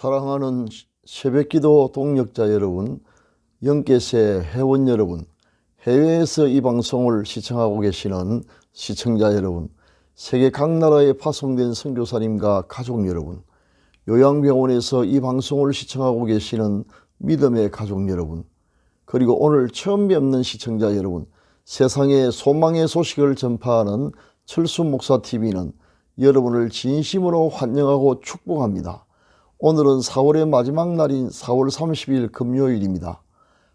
사랑하는 새벽기도 동력자 여러분, 영계세 회원 여러분, 해외에서 이 방송을 시청하고 계시는 시청자 여러분, 세계 각 나라에 파송된 선교사님과 가족 여러분, 요양병원에서 이 방송을 시청하고 계시는 믿음의 가족 여러분, 그리고 오늘 처음 뵙는 시청자 여러분, 세상에 소망의 소식을 전파하는 철수 목사 TV는 여러분을 진심으로 환영하고 축복합니다. 오늘은 4월의 마지막 날인 4월 30일 금요일입니다.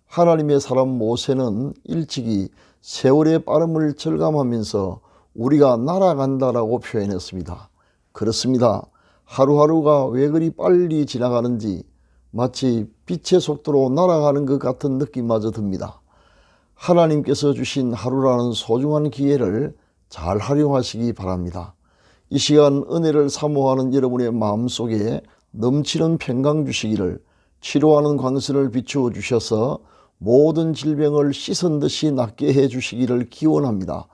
하나님의 사람 모세는 일찍이 세월의 빠름을 절감하면서 우리가 날아간다라고 표현했습니다. 그렇습니다. 하루하루가 왜 그리 빨리 지나가는지 마치 빛의 속도로 날아가는 것 같은 느낌마저 듭니다. 하나님께서 주신 하루라는 소중한 기회를 잘 활용하시기 바랍니다. 이 시간 은혜를 사모하는 여러분의 마음속에 넘치는 평강 주시기를 치료하는 광선을 비추어 주셔서 모든 질병을 씻은 듯이 낫게 해 주시기를 기원합니다.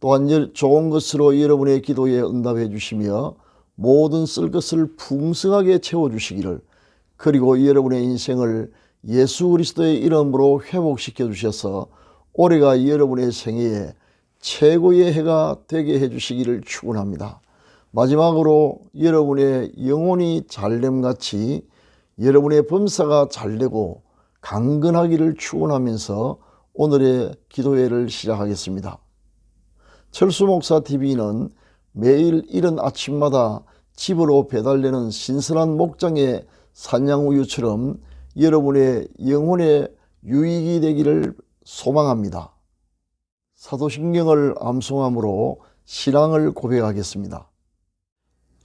또한 좋은 것으로 여러분의 기도에 응답해 주시며 모든 쓸 것을 풍성하게 채워 주시기를 그리고 여러분의 인생을 예수 그리스도의 이름으로 회복시켜 주셔서 올해가 여러분의 생애에 최고의 해가 되게 해 주시기를 축원합니다. 마지막으로 여러분의 영혼이 잘됨같이 여러분의 범사가 잘되고 강건하기를 축원하면서 오늘의 기도회를 시작하겠습니다. 철수 목사 TV는 매일 이른 아침마다 집으로 배달되는 신선한 목장의 산양우유처럼 여러분의 영혼의 유익이 되기를 소망합니다. 사도신경을 암송함으로 신앙을 고백하겠습니다.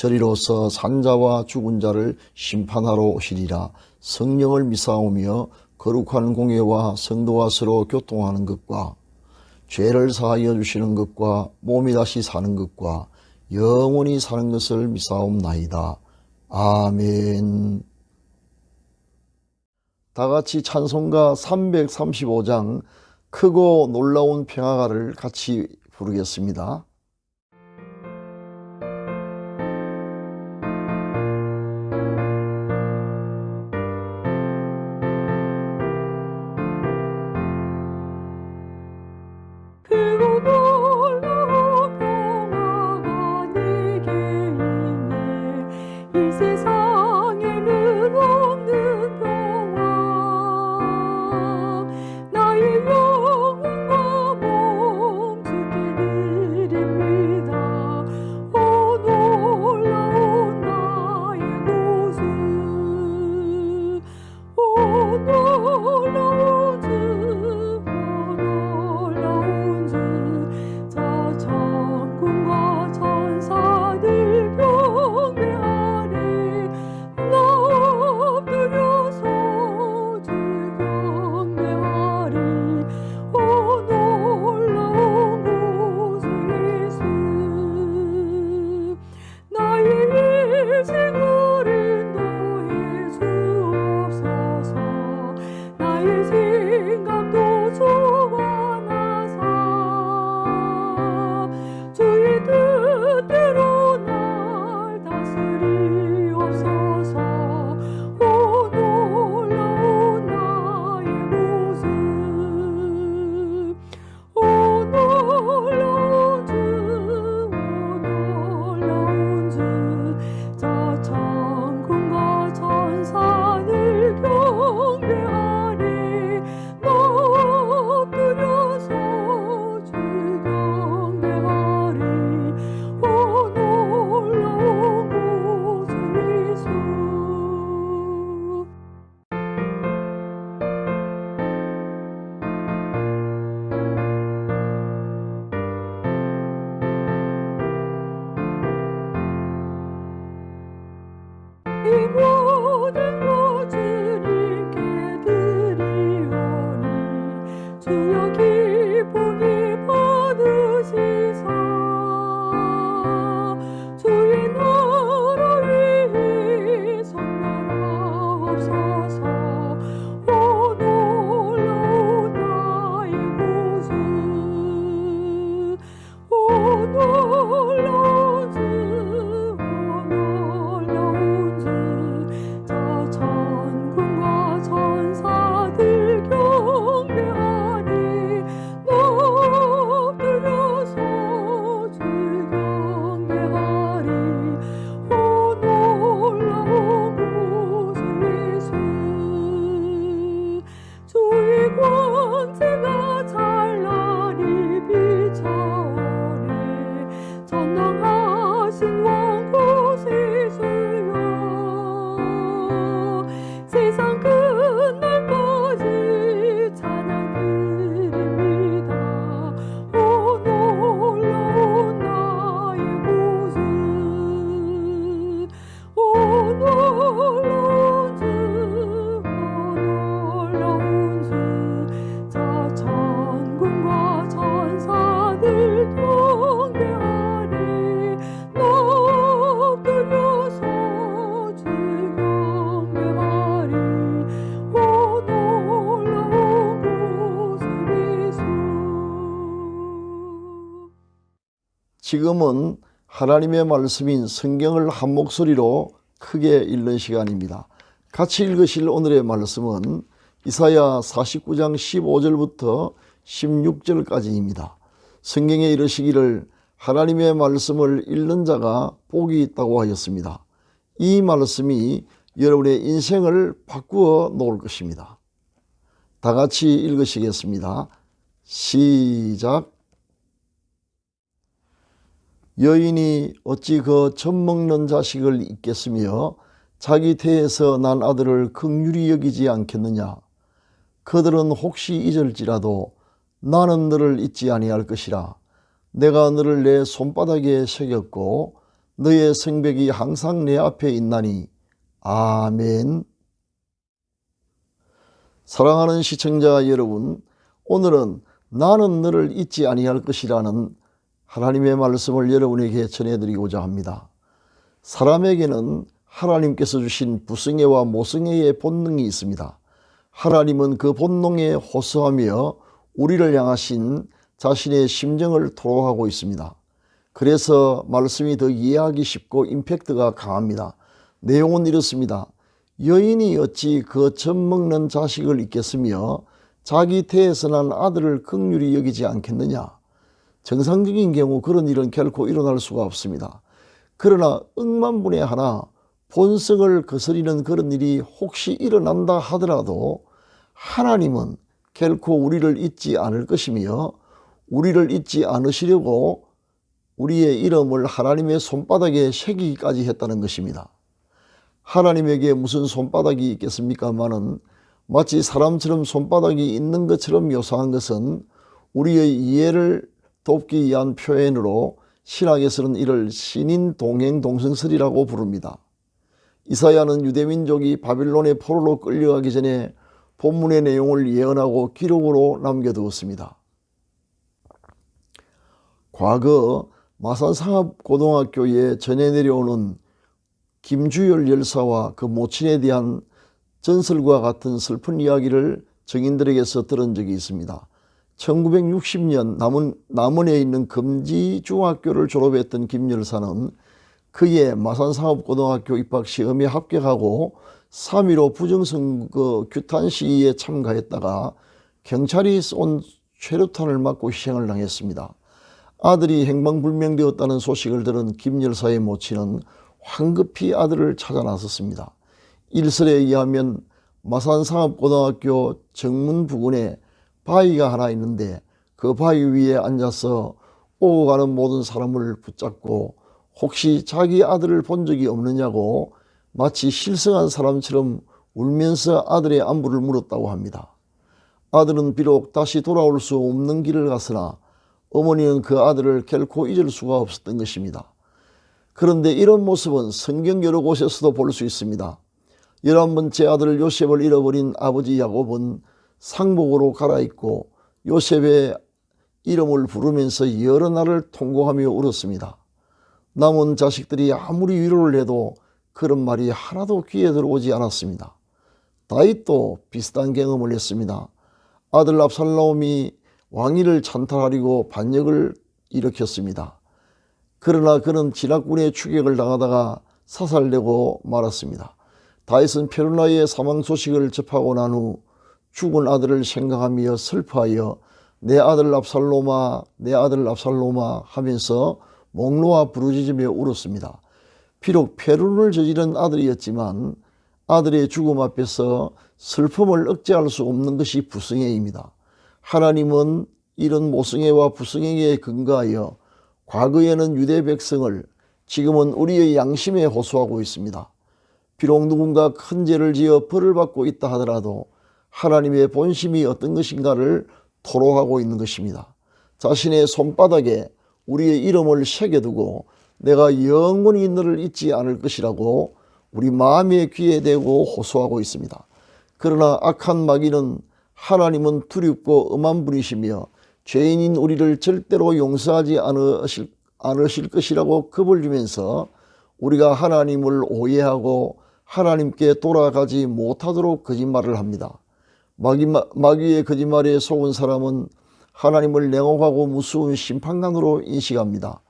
저리로서 산자와 죽은 자를 심판하러 오시리라 성령을 미사오며 거룩한 공예와 성도와 서로 교통하는 것과 죄를 사하여 주시는 것과 몸이 다시 사는 것과 영원히 사는 것을 미사옵나이다. 아멘. 다 같이 찬송가 335장 크고 놀라운 평화가를 같이 부르겠습니다. 지금은 하나님의 말씀인 성경을 한 목소리로 크게 읽는 시간입니다. 같이 읽으실 오늘의 말씀은 이사야 49장 15절부터 16절까지입니다. 성경에 이르시기를 하나님의 말씀을 읽는 자가 복이 있다고 하였습니다. 이 말씀이 여러분의 인생을 바꾸어 놓을 것입니다. 다 같이 읽으시겠습니다. 시작. 여인이 어찌 그 젖먹는 자식을 잊겠으며 자기 태에서 난 아들을 극률이 여기지 않겠느냐. 그들은 혹시 잊을지라도 나는 너를 잊지 아니할 것이라. 내가 너를 내 손바닥에 새겼고 너의 성벽이 항상 내 앞에 있나니. 아멘. 사랑하는 시청자 여러분, 오늘은 나는 너를 잊지 아니할 것이라는 하나님의 말씀을 여러분에게 전해드리고자 합니다. 사람에게는 하나님께서 주신 부승애와 모승애의 본능이 있습니다. 하나님은 그 본능에 호소하며 우리를 향하신 자신의 심정을 토로하고 있습니다. 그래서 말씀이 더 이해하기 쉽고 임팩트가 강합니다. 내용은 이렇습니다. 여인이 어찌 그 젖먹는 자식을 잊겠으며 자기 태에서 난 아들을 극률이 여기지 않겠느냐. 정상적인 경우 그런 일은 결코 일어날 수가 없습니다. 그러나 억만분의 하나 본성을 거스리는 그런 일이 혹시 일어난다 하더라도 하나님은 결코 우리를 잊지 않을 것이며 우리를 잊지 않으시려고 우리의 이름을 하나님의 손바닥에 새기기까지 했다는 것입니다. 하나님에게 무슨 손바닥이 있겠습니까마는 마치 사람처럼 손바닥이 있는 것처럼 묘사한 것은 우리의 이해를 돕기 위한 표현으로 신학에서는 이를 신인 동행 동성설이라고 부릅니다. 이사야는 유대민족이 바빌론의 포로로 끌려가기 전에 본문의 내용을 예언하고 기록으로 남겨두었습니다. 과거 마산상합고등학교에 전해 내려오는 김주열 열사와 그 모친에 대한 전설과 같은 슬픈 이야기를 정인들에게서 들은 적이 있습니다. 1960년 남원, 남원에 있는 금지 중학교를 졸업했던 김 열사는 그의 마산상업고등학교 입학 시험에 합격하고 3.15 부정선거 규탄 시위에 참가했다가 경찰이 쏜 최루탄을 맞고 희생을 당했습니다. 아들이 행방불명되었다는 소식을 들은 김 열사의 모친은 황급히 아들을 찾아 나섰습니다. 일설에 의하면 마산상업고등학교 정문 부근에 바위가 하나 있는데 그 바위 위에 앉아서 오고 가는 모든 사람을 붙잡고 혹시 자기 아들을 본 적이 없느냐고 마치 실성한 사람처럼 울면서 아들의 안부를 물었다고 합니다. 아들은 비록 다시 돌아올 수 없는 길을 갔으나 어머니는 그 아들을 결코 잊을 수가 없었던 것입니다. 그런데 이런 모습은 성경 여러 곳에서도 볼 수 있습니다. 열한 번째 아들 요셉을 잃어버린 아버지 야곱은 상복으로 갈아입고 요셉의 이름을 부르면서 여러 날을 통곡하며 울었습니다. 남은 자식들이 아무리 위로를 해도 그런 말이 하나도 귀에 들어오지 않았습니다. 다윗도 비슷한 경험을 했습니다. 아들 압살롬이 왕위를 찬탈하려고 반역을 일으켰습니다. 그러나 그는 진압군의 추격을 당하다가 사살되고 말았습니다. 다윗은 페루나의 사망 소식을 접하고 난 후 죽은 아들을 생각하며 슬퍼하여 내 아들 압살로마 내 아들 압살로마 하면서 목 놓아 부르짖으며 울었습니다. 비록 폐륜을 저지른 아들이었지만 아들의 죽음 앞에서 슬픔을 억제할 수 없는 것이 부승애입니다. 하나님은 이런 모승애와 부승애에 근거하여 과거에는 유대 백성을 지금은 우리의 양심에 호소하고 있습니다. 비록 누군가 큰 죄를 지어 벌을 받고 있다 하더라도 하나님의 본심이 어떤 것인가를 토로하고 있는 것입니다. 자신의 손바닥에 우리의 이름을 새겨두고 내가 영원히 너를 잊지 않을 것이라고 우리 마음의 귀에 대고 호소하고 있습니다. 그러나 악한 마귀는 하나님은 두렵고 엄한 분이시며 죄인인 우리를 절대로 용서하지 않으실, 않으실 것이라고 겁을 주면서 우리가 하나님을 오해하고 하나님께 돌아가지 못하도록 거짓말을 합니다. 마귀, 마귀의 거짓말에 속은 사람은 하나님을 냉혹하고 무서운 심판관으로 인식합니다.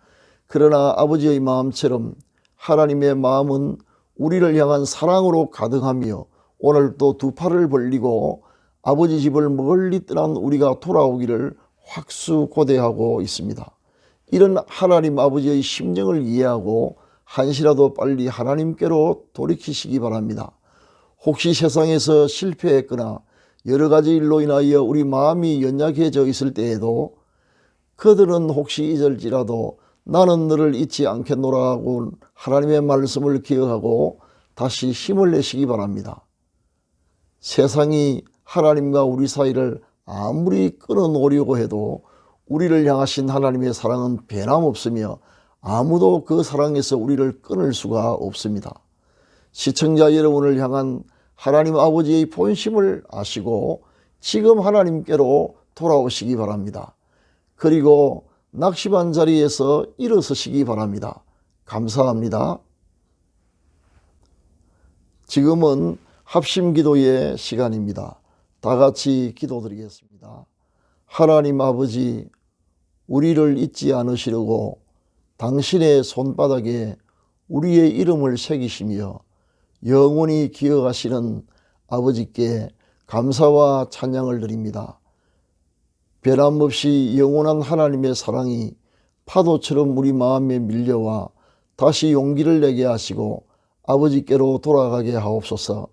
그러나 아버지의 마음처럼 하나님의 마음은 우리를 향한 사랑으로 가득하며 오늘 또두 팔을 벌리고 아버지 집을 멀리 떠난 우리가 돌아오기를 확수고대하고 있습니다. 이런 하나님 아버지의 심정을 이해하고 한시라도 빨리 하나님께로 돌이키시기 바랍니다. 혹시 세상에서 실패했거나 여러 가지 일로 인하여 우리 마음이 연약해져 있을 때에도 그들은 혹시 잊을지라도 나는 너를 잊지 않겠노라고 하나님의 말씀을 기억하고 다시 힘을 내시기 바랍니다. 세상이 하나님과 우리 사이를 아무리 끊어놓으려고 해도 우리를 향하신 하나님의 사랑은 변함없으며 아무도 그 사랑에서 우리를 끊을 수가 없습니다. 시청자 여러분을 향한 하나님 아버지의 본심을 아시고 지금 하나님께로 돌아오시기 바랍니다. 그리고 낙심한 자리에서 일어서시기 바랍니다. 감사합니다. 지금은 합심 기도의 시간입니다. 다 같이 기도드리겠습니다. 하나님 아버지, 우리를 잊지 않으시려고 당신의 손바닥에 우리의 이름을 새기시며 영원히 기억하시는 아버지께 감사와 찬양을 드립니다. 변함없이 영원한 하나님의 사랑이 파도처럼 우리 마음에 밀려와 다시 용기를 내게 하시고 아버지께로 돌아가게 하옵소서.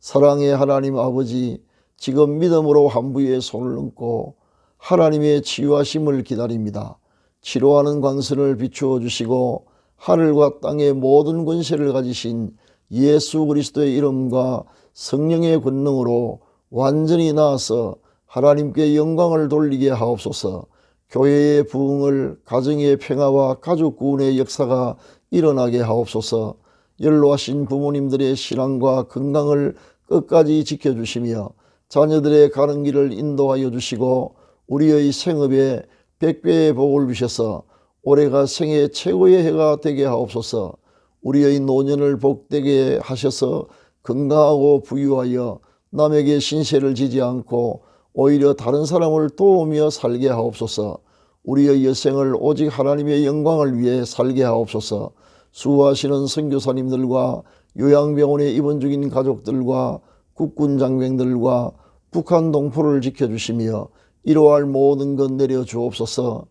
사랑의 하나님 아버지, 지금 믿음으로 한부에 손을 얹고 하나님의 치유하심을 기다립니다. 치료하는 광선을 비추어 주시고 하늘과 땅의 모든 권세를 가지신 예수 그리스도의 이름과 성령의 권능으로 완전히 나아서 하나님께 영광을 돌리게 하옵소서. 교회의 부흥을 가정의 평화와 가족 구원의 역사가 일어나게 하옵소서. 연로하신 부모님들의 신앙과 건강을 끝까지 지켜주시며 자녀들의 가는 길을 인도하여 주시고 우리의 생업에 백배의 복을 주셔서 올해가 생애 최고의 해가 되게 하옵소서. 우리의 노년을 복되게 하셔서 건강하고 부유하여 남에게 신세를 지지 않고 오히려 다른 사람을 도우며 살게 하옵소서. 우리의 여생을 오직 하나님의 영광을 위해 살게 하옵소서. 수고하시는 선교사님들과 요양병원에 입원 중인 가족들과 국군 장병들과 북한 동포를 지켜주시며 이로할 모든 것 내려 주옵소서.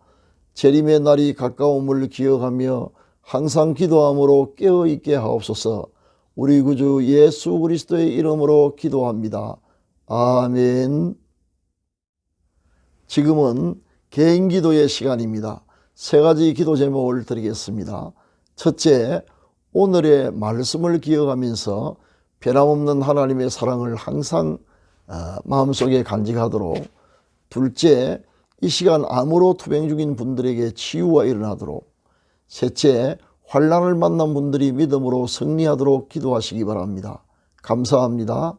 재림의 날이 가까움을 기억하며 항상 기도함으로 깨어 있게 하옵소서. 우리 구주 예수 그리스도의 이름으로 기도합니다. 아멘. 지금은 개인 기도의 시간입니다. 세 가지 기도 제목을 드리겠습니다. 첫째, 오늘의 말씀을 기억하면서 변함없는 하나님의 사랑을 항상 어, 마음속에 간직하도록 둘째, 이 시간 암으로 투병 중인 분들에게 치유가 일어나도록 셋째, 환란을 만난 분들이 믿음으로 승리하도록 기도하시기 바랍니다. 감사합니다.